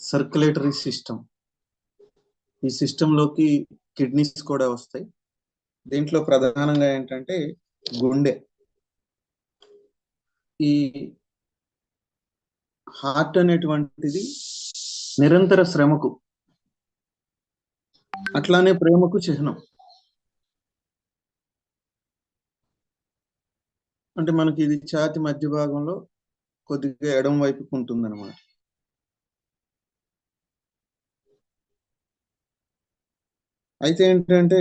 Circulatory system ఈ సిస్టంలోకి kidneys కూడా వస్తాయి. దీంట్లో ప్రధానంగా ఏంటంటే గుండె. ఈ హార్ట్ అనేటువంటిది నిరంతర శ్రమకు అట్లానే ప్రేమకు చిహ్నం. అంటే మనకి ఇది ఛాతి మధ్య భాగంలో కొద్దిగా ఎడం వైపుకు ఉంటుంది అనమాట అయితే ఏంటంటే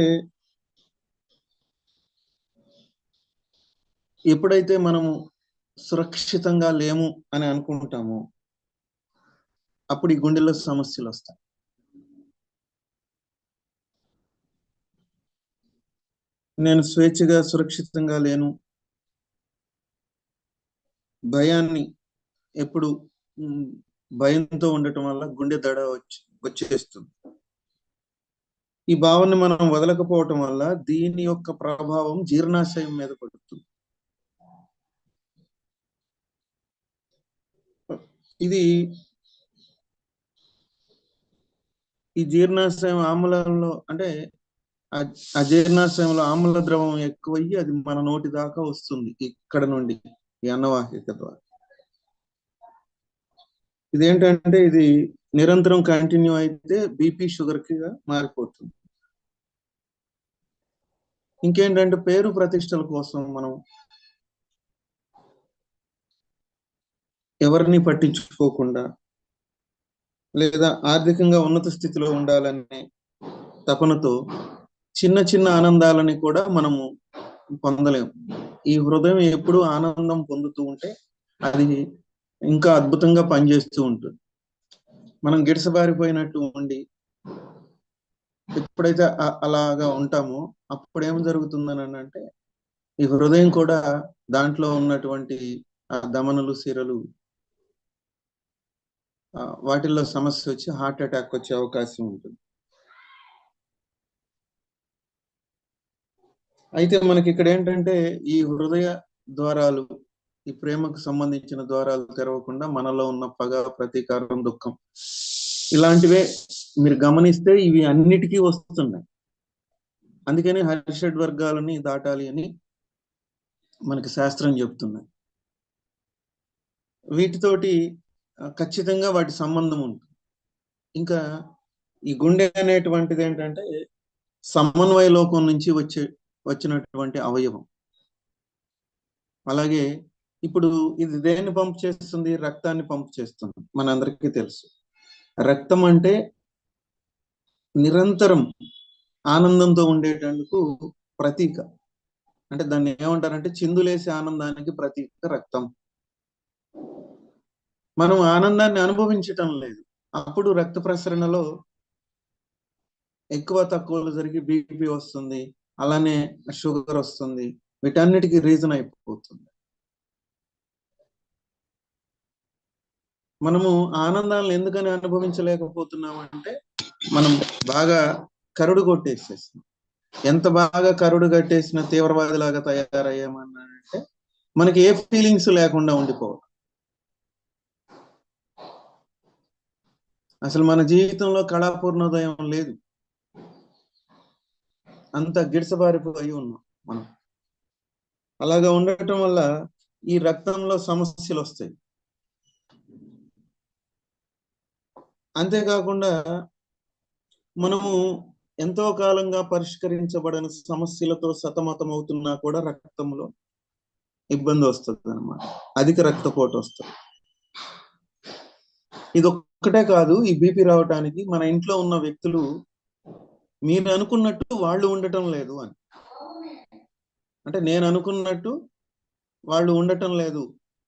ఎప్పుడైతే మనము సురక్షితంగా లేము అని అనుకుంటామో అప్పుడు ఈ గుండెలో సమస్యలు వస్తాయి. నేను స్వేచ్ఛగా సురక్షితంగా లేను. భయాన్ని ఎప్పుడు భయంతో ఉండటం వల్ల గుండె దడ వచ్చి వచ్చేస్తుంది. ఈ భావాన్ని మనం వదలకపోవటం వల్ల దీని యొక్క ప్రభావం జీర్ణాశయం మీద పడుతుంది. ఇది ఈ జీర్ణాశయం ఆమ్లంలో అంటే ఆ- ఆ జీర్ణాశయంలో ఆమ్ల ద్రవం ఎక్కువయ్యి అది మన నోటి దాకా వస్తుంది ఇక్కడ నుండి ఈ అన్నవాహిక ద్వారా. ఇదేంటంటే ఇది నిరంతరం కంటిన్యూ అయితే బీపీ షుగర్కి మారిపోతుంది. ఇంకేంటంటే పేరు ప్రతిష్టల కోసం మనం ఎవరిని పట్టించుకోకుండా లేదా ఆర్థికంగా ఉన్నత స్థితిలో ఉండాలనే తపనతో చిన్న చిన్న ఆనందాలని కూడా మనము పొందలేము ఈ హృదయం ఎప్పుడు ఆనందం పొందుతూ ఉంటే అది ఇంకా అద్భుతంగా పనిచేస్తూ ఉంటుంది. మనం గిడసబారిపోయినట్టు ఉండి ఎప్పుడైతే అలాగా ఉంటామో అప్పుడు ఏం జరుగుతుందని అంటే ఈ హృదయం కూడా దాంట్లో ఉన్నటువంటి ఆ దమనులు సిరలు వాటిల్లో సమస్య వచ్చి హార్ట్ అటాక్ వచ్చే అవకాశం ఉంటుంది. అయితే మనకి ఇక్కడ ఏంటంటే ఈ హృదయ ద్వారాలు ఈ ప్రేమకు సంబంధించిన ద్వారాలు తెరవకుండా మనలో ఉన్న పగ ప్రతీకారం దుఃఖం ఇలాంటివే మీరు గమనిస్తే ఇవి అన్నిటికీ వస్తున్నాయి. అందుకని హర్షడ్ వర్గాలని దాటాలి అని మనకి శాస్త్రం చెప్తున్నాయి వీటితోటి ఖచ్చితంగా వాటి సంబంధం ఉంటుంది. ఇంకా ఈ గుండె అనేటువంటిది ఏంటంటే సమన్వయ లోకం నుంచి వచ్చే వచ్చినటువంటి అవయవం. అలాగే ఇప్పుడు ఇది దేన్ని పంప్ చేస్తుంది? రక్తాన్ని పంప్ చేస్తుంది. మనందరికీ తెలుసు. రక్తం అంటే నిరంతరం ఆనందంతో ఉండేటందుకు ప్రతీక. అంటే దాన్ని ఏమంటారంటే చిందులేసే ఆనందానికి ప్రతీక రక్తం. మనం ఆనందాన్ని అనుభవించటం లేదు. అప్పుడు రక్త ప్రసరణలో ఎక్కువ తక్కువలు జరిగి బీపీ వస్తుంది అలానే షుగర్ వస్తుంది వీటన్నిటికీ రీజన్ అయిపోతుంది. మనము ఆనందాలను ఎందుకని అనుభవించలేకపోతున్నాం అంటే మనం బాగా కరుడు కొట్టేసేసాం ఎంత బాగా కరుడు కట్టేసిన తీవ్రవాదిలాగా తయారయ్యామన్నానంటే మనకి ఏ ఫీలింగ్స్ లేకుండా ఉండిపోవడం అసలు మన జీవితంలో కళాపూర్ణోదయం లేదు. అంత గిడ్సబారిపోయి ఉన్నాం మనం. అలాగా ఉండటం వల్ల ఈ రక్తంలో సమస్యలు వస్తాయి అంతేకాకుండా మనము ఎంతో కాలంగా పరిష్కరించబడిన సమస్యలతో సతమతం అవుతున్నా కూడా రక్తంలో ఇబ్బంది వస్తుంది అనమాట అధిక రక్తపోటు వస్తుంది. ఇది ఒక్కటే కాదు ఈ బీపీ రావటానికి మన ఇంట్లో ఉన్న వ్యక్తులు మీరు అనుకున్నట్టు వాళ్ళు ఉండటం లేదు అని. అంటే నేను అనుకున్నట్టు వాళ్ళు ఉండటం లేదు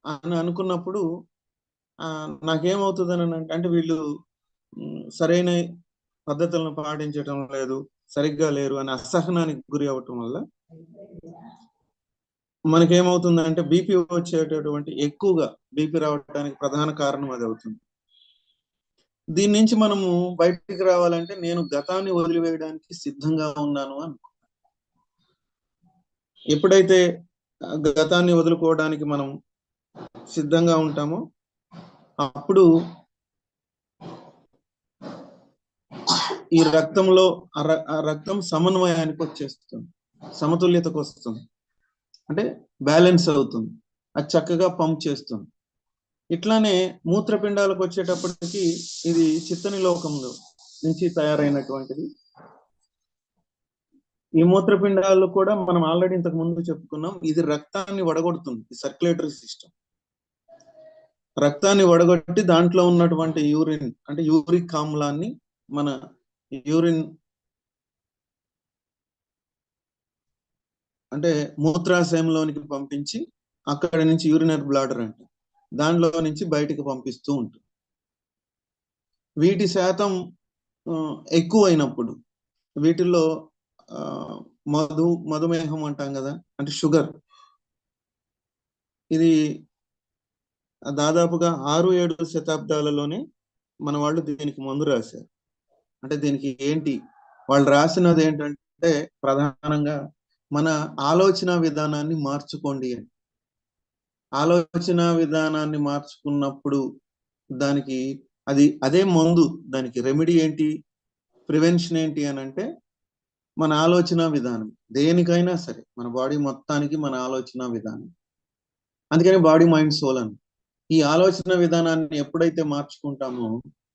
అని అనుకున్నప్పుడు ఆ, నాకేమవుతుంది అని అంటే వీళ్ళు సరైన పద్ధతులను పాటించటం లేదు సరిగ్గా లేరు అని అసహనానికి గురి అవ్వటం వల్ల మనకేమవుతుందంటే బీపీ వచ్చేటటువంటి ఎక్కువగా బీపీ రావడానికి ప్రధాన కారణం అది అవుతుంది. దీని నుంచి మనము బయటికి రావాలంటే నేను గతాన్ని వదిలివేయడానికి సిద్ధంగా ఉన్నాను అనుకో ఎప్పుడైతే గతాన్ని వదులుకోవడానికి మనం సిద్ధంగా ఉంటామో అప్పుడు ఈ రక్తంలో ఆ రక్తం సమన్వయానికి వచ్చేస్తుంది. సమతుల్యతకు వస్తుంది అంటే బ్యాలెన్స్ అవుతుంది. అది చక్కగా పంప్ చేస్తుంది. ఇట్లానే మూత్రపిండాలకు వచ్చేటప్పటికి ఇది చిత్తని లోకంలో నుంచి తయారైనటువంటిది. ఈ మూత్రపిండాలు కూడా మనం ఆల్రెడీ ఇంతకు ముందు చెప్పుకున్నాం. ఇది రక్తాన్ని వడగొడుతుంది. Circulatory system. రక్తాన్ని వడగొట్టి దాంట్లో ఉన్నటువంటి యూరిన్ అంటే యూరిక్ ఆమ్లాన్ని మన యూరిన్ అంటే మూత్రాశయంలోనికి పంపించి అక్కడ నుంచి యూరినరీ బ్లాడర్ అంట. దానిలో నుంచి బయటికి పంపిస్తూ ఉంటుంది. వీటి శాతం ఎక్కువైనప్పుడు వీటిల్లో ఆ, మధు మధుమేహం అంటాం కదా అంటే షుగర్ ఇది దాదాపుగా ఆరు ఏడు శతాబ్దాలలోనే మన వాళ్ళు దీనికి మందు రాశారు. అంటే దీనికి ఏంటి? వాళ్ళు రాసినది ఏంటంటే ప్రధానంగా మన ఆలోచన విధానాన్ని మార్చుకోండి అని. ఆలోచన విధానాన్ని మార్చుకున్నప్పుడు దానికి అది అదే మందు దానికి రెమెడీ ఏంటి? ప్రివెన్షన్ ఏంటి అని అంటే మన ఆలోచన విధానం. దేనికైనా సరే మన బాడీ మొత్తానికి మన ఆలోచన విధానం. అందుకని బాడీ మైండ్ సోల్ అని. ఈ ఆలోచన విధానాన్ని ఎప్పుడైతే మార్చుకుంటామో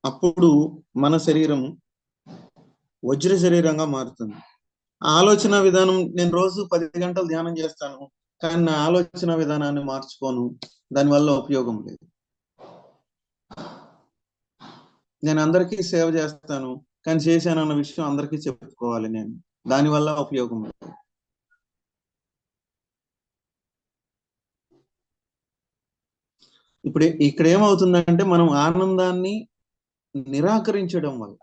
అప్పుడు మన శరీరం వజ్ర శరీరంగా మారుతుంది. ఆలోచన విధానం నేను రోజు పది గంటలు ధ్యానం చేస్తాను కానీ నా ఆలోచన విధానాన్ని మార్చుకోను. దానివల్ల ఉపయోగం లేదు. నేను అందరికీ సేవ చేస్తాను కానీ చేశానన్న విషయం అందరికీ చెప్పుకోవాలి నేను. దానివల్ల ఉపయోగం లేదు. ఇప్పుడు ఇక్కడ ఏమవుతుందంటే మనం ఆనందాన్ని నిరాకరించడం వల్ల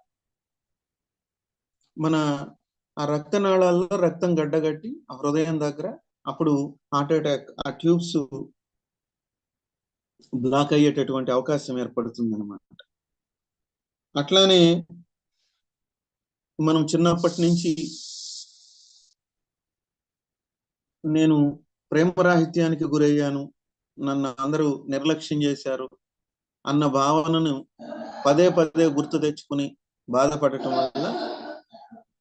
మన ఆ రక్తనాళాల్లో రక్తం గడ్డగట్టి ఆ హృదయం దగ్గర అప్పుడు హార్ట్ అటాక్ ఆ ట్యూబ్స్ బ్లాక్ అయ్యేటటువంటి అవకాశం ఏర్పడుతుంది అనమాట అట్లానే మనం చిన్నప్పటి నుంచి నేను ప్రేమరాహిత్యానికి గురయ్యాను నన్ను అందరూ నిర్లక్ష్యం చేశారు అన్న భావనను పదే పదే గుర్తు తెచ్చుకుని బాధపడటం వల్ల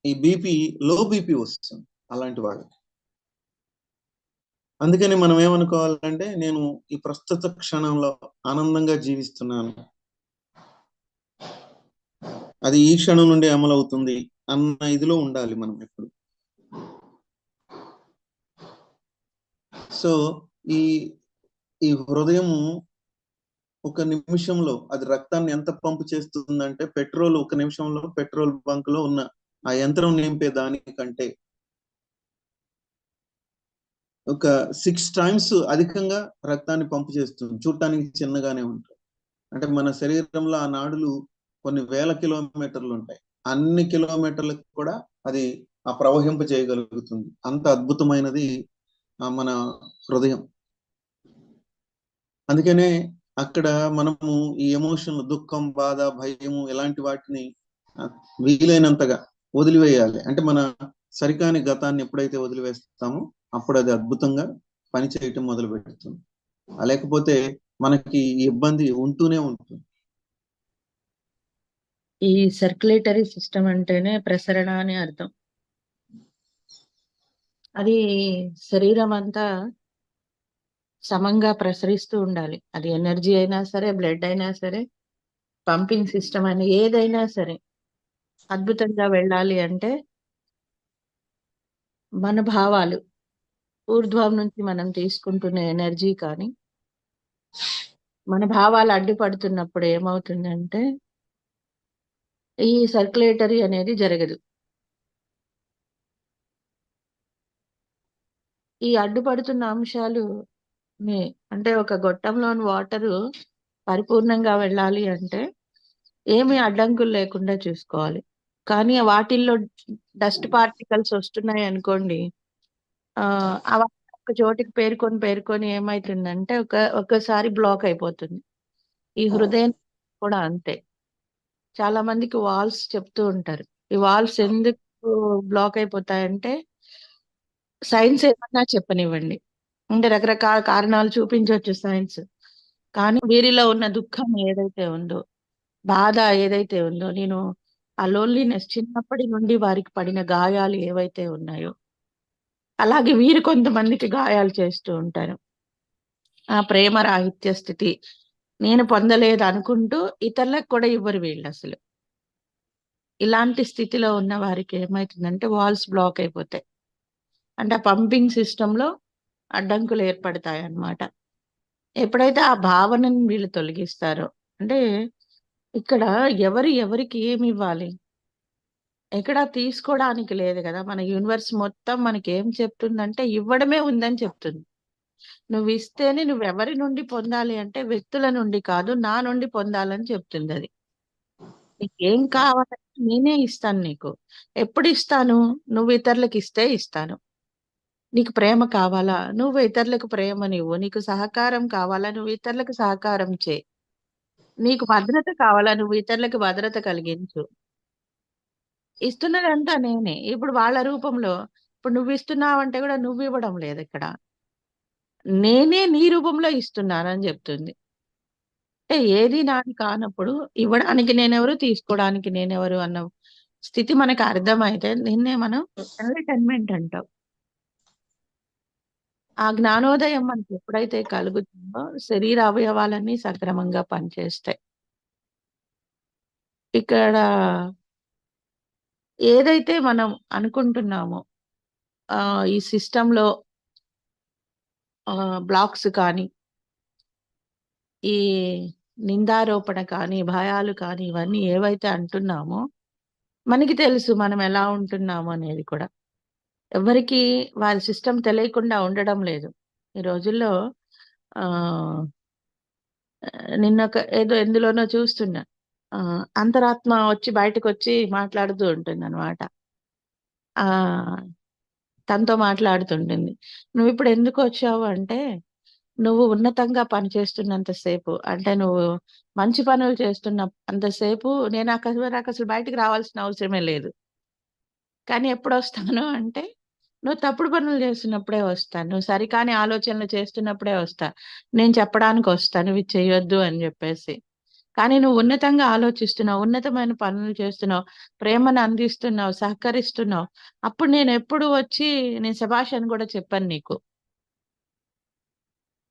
ఈ బీపీ లో బీపీ వస్తుంది అలాంటి వాళ్ళకి. అందుకని మనం ఏమనుకోవాలంటే నేను ఈ ప్రస్తుత క్షణంలో ఆనందంగా జీవిస్తున్నాను. అది ఈ క్షణం నుండి అమలవుతుంది అన్న ఇదిలో ఉండాలి మనం ఎప్పుడు. సో ఈ ఈ హృదయము ఒక నిమిషంలో అది రక్తాన్ని ఎంత పంపు చేస్తుందంటే పెట్రోల్ ఒక నిమిషంలో పెట్రోల్ బంక్లో ఉన్న ఆ యంత్రం నింపే దానికంటే ఒక సిక్స్ టైమ్స్ అధికంగా రక్తాన్ని పంపు చేస్తుంది. చూడటానికి చిన్నగానే ఉంటుంది. అంటే మన శరీరంలో ఆ నాడులు కొన్ని వేల కిలోమీటర్లు ఉంటాయి. అన్ని కిలోమీటర్లకు కూడా అది ఆ ప్రవహింప చేయగలుగుతుంది. అంత అద్భుతమైనది మన హృదయం. అందుకనే అక్కడ మనము ఈ ఎమోషన్ దుఃఖం బాధ భయము ఇలాంటి వాటిని వీలైనంతగా వదిలివేయాలి. అంటే మన సరికాని గతాన్ని ఎప్పుడైతే వదిలివేస్తామో అప్పుడు అది అద్భుతంగా పని చేయటం మొదలు పెడుతుంది లేకపోతే మనకి ఇబ్బంది ఉంటూనే ఉంటుంది. ఈ సర్క్యులేటరీ సిస్టమ్ అంటేనే ప్రసరణ అని అర్థం. అది శరీరం అంతా సమంగా ప్రసరిస్తూ ఉండాలి. అది ఎనర్జీ అయినా సరే బ్లడ్ అయినా సరే పంపింగ్ సిస్టమ్ అయినా ఏదైనా సరే. అద్భుతంగా వెళ్ళాలి అంటే మన భావాలు ఊర్ధ్వం నుంచి మనం తీసుకుంటున్న ఎనర్జీ కానీ మన భావాలు అడ్డుపడుతున్నప్పుడు ఏమవుతుందంటే ఈ సర్క్యులేటరీ అనేది జరగదు. ఈ అడ్డుపడుతున్న అంశాలు అంటే ఒక గొట్టంలోని వాటరు పరిపూర్ణంగా వెళ్ళాలి అంటే ఏమి అడ్డంకులు లేకుండా చూసుకోవాలి. కానీ వాటిల్లో డస్ట్ పార్టికల్స్ వస్తున్నాయి అనుకోండి. ఆ అవ ఒక చోటికి పేరుకొని పేరుకొని ఏమైతుందంటే ఒక ఒకసారి బ్లాక్ అయిపోతుంది. ఈ హృదయం కూడా అంతే. చాలా మందికి వాల్స్ చెప్తూ ఉంటారు. ఈ వాల్స్ ఎందుకు బ్లాక్ అయిపోతాయంటే సైన్స్ ఏమన్నా చెప్పనివ్వండి. అంటే రకరకాల కారణాలు చూపించవచ్చు సైన్స్. కానీ వీరిలో ఉన్న దుఃఖం ఏదైతే ఉందో బాధ ఏదైతే ఉందో నేను ఆ లోన్లీనెస్ చిన్నప్పటి నుండి వారికి పడిన గాయాలు ఏవైతే ఉన్నాయో అలాగే వీరు కొంతమందికి గాయాలు చేస్తూ ఉంటారు. ఆ ప్రేమ రాహిత్య స్థితి నేను పొందలేదు అనుకుంటూ ఇతరులకు కూడా ఇవ్వరు వీళ్ళు అసలు. ఇలాంటి స్థితిలో ఉన్న వారికి ఏమవుతుందంటే వాల్స్ బ్లాక్ అయిపోతాయి. అంటే ఆ పంపింగ్ సిస్టంలో అడ్డంకులు ఏర్పడతాయి అన్నమాట ఎప్పుడైతే ఆ భావనను వీళ్ళు తొలగిస్తారో అంటే ఇక్కడ ఎవరు ఎవరికి ఏమి ఇవ్వాలి? ఎక్కడ తీసుకోవడానికి లేదు కదా. మన యూనివర్స్ మొత్తం మనకి ఏం చెప్తుందంటే ఇవ్వడమే ఉందని చెప్తుంది. నువ్వు ఇస్తేనే నువ్వు ఎవరి నుండి పొందాలి అంటే వ్యక్తుల నుండి కాదు నా నుండి పొందాలని చెప్తుంది అది. నీకు ఏం కావాలంటే నేనే ఇస్తాను నీకు. ఎప్పుడు ఇస్తాను? నువ్వు ఇతరులకు ఇస్తే ఇస్తాను. నీకు ప్రేమ కావాలా? నువ్వు ఇతరులకు ప్రేమనివ్వు నీకు సహకారం కావాలా? నువ్వు ఇతరులకు సహకారం చేయి. నీకు భద్రత కావాలా? నువ్వు ఇతరులకు భద్రత కలిగించు. ఇస్తున్నదంతా నేనే. ఇప్పుడు వాళ్ళ రూపంలో ఇప్పుడు నువ్వు ఇస్తున్నావంటే కూడా నువ్వు ఇవ్వడం లేదు ఇక్కడ. నేనే నీ రూపంలో ఇస్తున్నానని చెప్తుంది. అంటే ఏది నాది కానప్పుడు ఇవ్వడానికి నేనెవరు తీసుకోవడానికి నేనెవరు అన్న స్థితి మనకు అర్థమైతే నిన్నే మనం ఎన్లైటన్మెంట్ అంటాం ఆ జ్ఞానోదయం మనకి ఎప్పుడైతే కలుగుతుందో శరీర అవయవాలన్నీ సక్రమంగా పనిచేస్తాయి. ఇక్కడ ఏదైతే మనం అనుకుంటున్నామో ఆ ఈ సిస్టంలో బ్లాక్స్ కానీ ఈ నిందారోపణ కానీ భయాలు కానీ ఇవన్నీ ఏవైతే అంటున్నామో మనకి తెలుసు మనం ఎలా ఉంటున్నాము అనేది కూడా. ఎవరికి వారి సిస్టమ్ తెలియకుండా ఉండడం లేదు. ఈ రోజుల్లో నిన్న ఒక ఏదో ఎందులోనో చూస్తున్నా. అంతరాత్మ వచ్చి బయటకు వచ్చి మాట్లాడుతూ ఉంటుంది అనమాట ఆ తనతో మాట్లాడుతుంటుంది. నువ్వు ఇప్పుడు ఎందుకు వచ్చావు అంటే నువ్వు ఉన్నతంగా పని చేస్తున్నంతసేపు అంటే నువ్వు మంచి పనులు చేస్తున్న అంతసేపు నేను అక్కడ నాకు అసలు బయటకు రావాల్సిన అవసరమే లేదు. కానీ ఎప్పుడు వస్తాను అంటే నువ్వు తప్పుడు పనులు చేస్తున్నప్పుడే వస్తాను నువ్వు సరికాని ఆలోచనలు చేస్తున్నప్పుడే వస్తా. నేను చెప్పడానికి వస్తాను ఇవి చేయొద్దు అని చెప్పేసి. కానీ నువ్వు ఉన్నతంగా ఆలోచిస్తున్నావు ఉన్నతమైన పనులు చేస్తున్నావు ప్రేమను అందిస్తున్నావు సహకరిస్తున్నావు. అప్పుడు నేను ఎప్పుడు వచ్చి నేను శభాష్ అని కూడా చెప్పాను నీకు.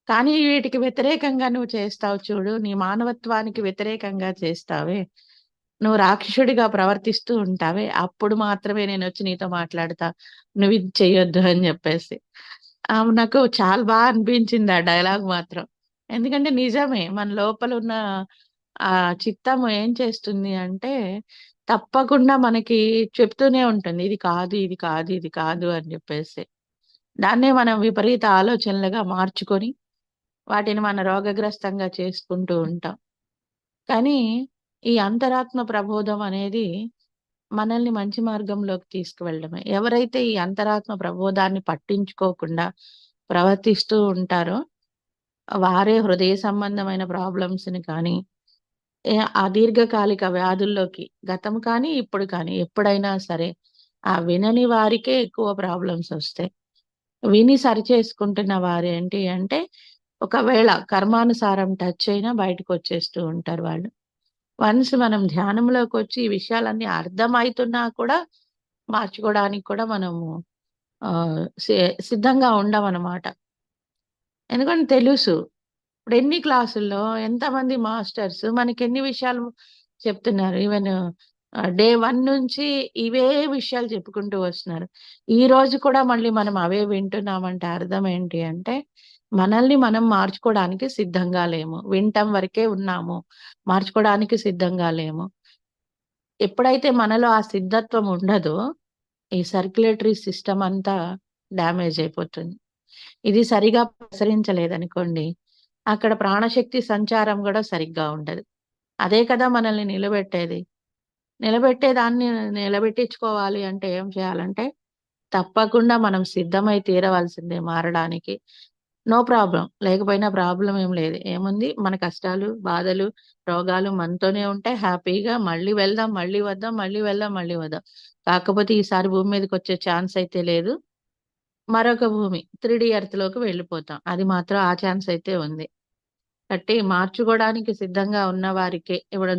కానీ వీటికి వ్యతిరేకంగా నువ్వు చేస్తావు చూడు. నీ మానవత్వానికి వ్యతిరేకంగా చేస్తావే. నువ్వు రాక్షసుడిగా ప్రవర్తిస్తూ ఉంటావే అప్పుడు మాత్రమే నేను వచ్చి నీతో మాట్లాడతా. నువ్వు ఇది చెయ్యొద్దు అని చెప్పేసి. ఆ, నాకు చాలా బాగా అనిపించింది ఆ డైలాగ్ మాత్రం. ఎందుకంటే నిజమే మన లోపల ఉన్న ఆ చిత్తము ఏం చేస్తుంది అంటే తప్పకుండా మనకి చెప్తూనే ఉంటుంది ఇది కాదు ఇది కాదు ఇది కాదు అని చెప్పేసి. దాన్నే మనం విపరీత ఆలోచనలుగా మార్చుకొని వాటిని మన రోగగ్రస్తంగా చేసుకుంటూ ఉంటాం. కానీ ఈ అంతరాత్మ ప్రబోధం అనేది మనల్ని మంచి మార్గంలోకి తీసుకువెళ్ళడమే. ఎవరైతే ఈ అంతరాత్మ ప్రబోధాన్ని పట్టించుకోకుండా ప్రవర్తిస్తూ ఉంటారో వారే హృదయ సంబంధమైన ప్రాబ్లమ్స్ని కానీ ఆ దీర్ఘకాలిక వ్యాధుల్లోకి గతం కానీ ఇప్పుడు కానీ ఎప్పుడైనా సరే ఆ వినని వారికే ఎక్కువ ప్రాబ్లమ్స్ వస్తాయి. విని సరి చేసుకుంటున్న వారు ఏంటి అంటే ఒకవేళ కర్మానుసారం టచ్ అయినా బయటకు వచ్చేస్తూ ఉంటారు వాళ్ళు. వన్స్ మనం ధ్యానంలోకి వచ్చి ఈ విషయాలన్నీ అర్థమవుతున్నా కూడా మార్చుకోవడానికి కూడా మనము ఆ సి- సిద్ధంగా ఉండమన్నమాట. ఎందుకంటే తెలుసు ఇప్పుడు ఎన్ని క్లాసుల్లో ఎంతమంది మాస్టర్స్ మనకి ఎన్ని విషయాలు చెప్తున్నారు. ఈవెన్ డే వన్ నుంచి ఇవే విషయాలు చెప్పుకుంటూ వస్తున్నారు. ఈ రోజు కూడా మళ్ళీ మనం అవే వింటున్నామంటే అర్థం ఏంటి అంటే మనల్ని మనం మార్చుకోవడానికి సిద్ధంగా లేము. వింటం వరకే ఉన్నాము. మార్చుకోవడానికి సిద్ధంగా లేము. ఎప్పుడైతే మనలో ఆ సిద్ధత్వం ఉండదో ఈ సర్క్యులేటరీ సిస్టమ్ అంతా డ్యామేజ్ అయిపోతుంది. ఇది సరిగా ప్రసరించలేదనుకోండి అక్కడ ప్రాణశక్తి సంచారం కూడా సరిగ్గా ఉండదు. అదే కదా మనల్ని నిలబెట్టేది. నిలబెట్టే దాన్ని నిలబెట్టించుకోవాలి అంటే ఏం చేయాలంటే తప్పకుండా మనం సిద్ధమై తీరవలసిందే మారడానికి. నో ప్రాబ్లం లేకపోయినా ప్రాబ్లం ఏం లేదు. ఏముంది? మన కష్టాలు బాధలు రోగాలు మనతోనే ఉంటాయి. హ్యాపీగా మళ్ళీ వెళ్దాం మళ్ళీ వద్దాం మళ్ళీ వెళ్దాం మళ్ళీ వద్దాం. కాకపోతే ఈసారి భూమి మీదకి వచ్చే ఛాన్స్ అయితే లేదు. మరొక భూమి త్రీ డి ఎర్త్లోకి వెళ్ళిపోతాం. అది మాత్రం ఆ ఛాన్స్ అయితే ఉంది. కాబట్టి మార్చుకోవడానికి సిద్ధంగా ఉన్న వారికి ఇప్పుడు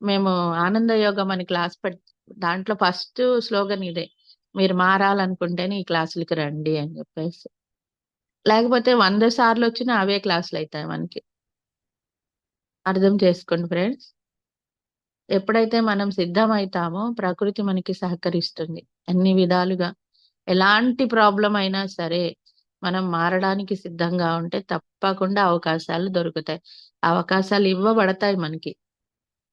మేము ఆనంద యోగం అని క్లాస్ పెట్ దాంట్లో ఫస్ట్ స్లోగన్ ఇదే. మీరు మారాలనుకుంటేనే ఈ క్లాసులకి రండి అని చెప్పేసి. లేకపోతే వంద సార్లు వచ్చినా అవే క్లాసులు అవుతాయి మనకి. అర్థం చేసుకోండి ఫ్రెండ్స్. ఎప్పుడైతే మనం సిద్ధమవుతామో ప్రకృతి మనకి సహకరిస్తుంది. అన్ని విధాలుగా. ఎలాంటి ప్రాబ్లం అయినా సరే మనం మారడానికి సిద్ధంగా ఉంటే తప్పకుండా అవకాశాలు దొరుకుతాయి. అవకాశాలు ఇవ్వబడతాయి మనకి.